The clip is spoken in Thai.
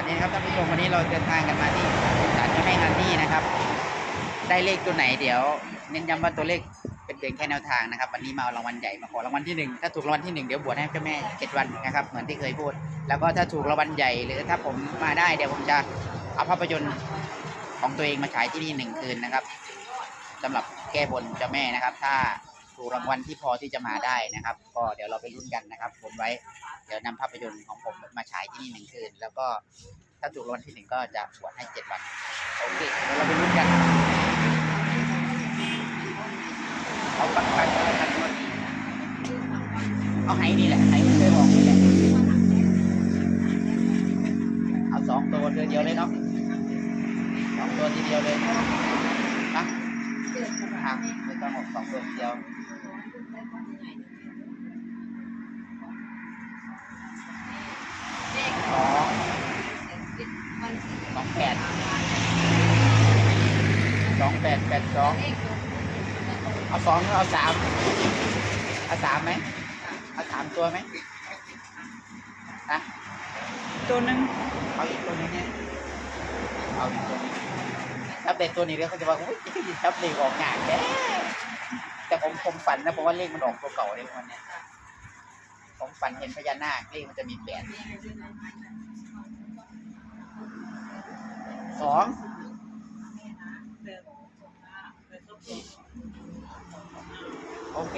วัสดีครับท่านผู้ชมวันนี้เราเดินทางกันมาที่ศาลเจ้าแม่ฮันนี่นะครับ ได้เลขตัวไหนเดี๋ยวเน้นย้ำว่าตัวเลขเป็นเพียงแค่แนวทางนะครับ วันนี้มาเอารางวัลใหญ่มาขอรางวัลที่หนึ่งถ้าถูกรางวัลที่หนึ่งเดี๋ยวบวชให้เจ้าแม่เจ็ดวันนะครับเหมือนที่เคยพูด แล้วก็ถ้าถูกรางวัลใหญ่หรือถ้าผมมาได้เดี๋ยวผมจะเอาภาพยนตร์ของตัวเองมาฉายที่นี่หนึ่งคืนนะครับสำหรับแก้บนเจ้าแม่นะครับ ถ้า ถูกรางวัลที่พอที่จะมาได้นะครับ ก็เดี๋ยวเราไปลุ้นกันนะครับ ผมไว้เดี๋ยวนำภาพยนตร์ของผมมาฉายที่นี่หนึ่งคืน แล้วก็ถ้าถูกรางวัลที่หนึ่งก็จะบวชให้เจ็ดวันโอเคเดี๋ยวเราไปลุ้นกันเอาปักปักกันกันวันนี้เอาไห้นี่แหละไห้ที่เคยบอกนี่แหละเอาสองตัวเดียวเดียวเลยเนาะสองตัวทีเดียวเลยนะทางไม่ต้อง หกสองตัวทีเดียวสองสองแปดสองแปดแปดสองเอาสองหรือเอาสามเอาสามไหมเอาสามตัวไหมฮะตัวหนึ่งเอาอีกตัวนี้เนี่ยเอาอีกตัวนี้ถ้าเป็นตัวนี้แล้วเขาจะว่าอุ้ยทับเลขออกงานแค่ แต่ผมผมฝันนะเพราะว่าเลขมันออกตัวเก่าเลยวันเนี้ยผมฝันเห็นพญานาคเลขมันจะมีแปดสองโอเค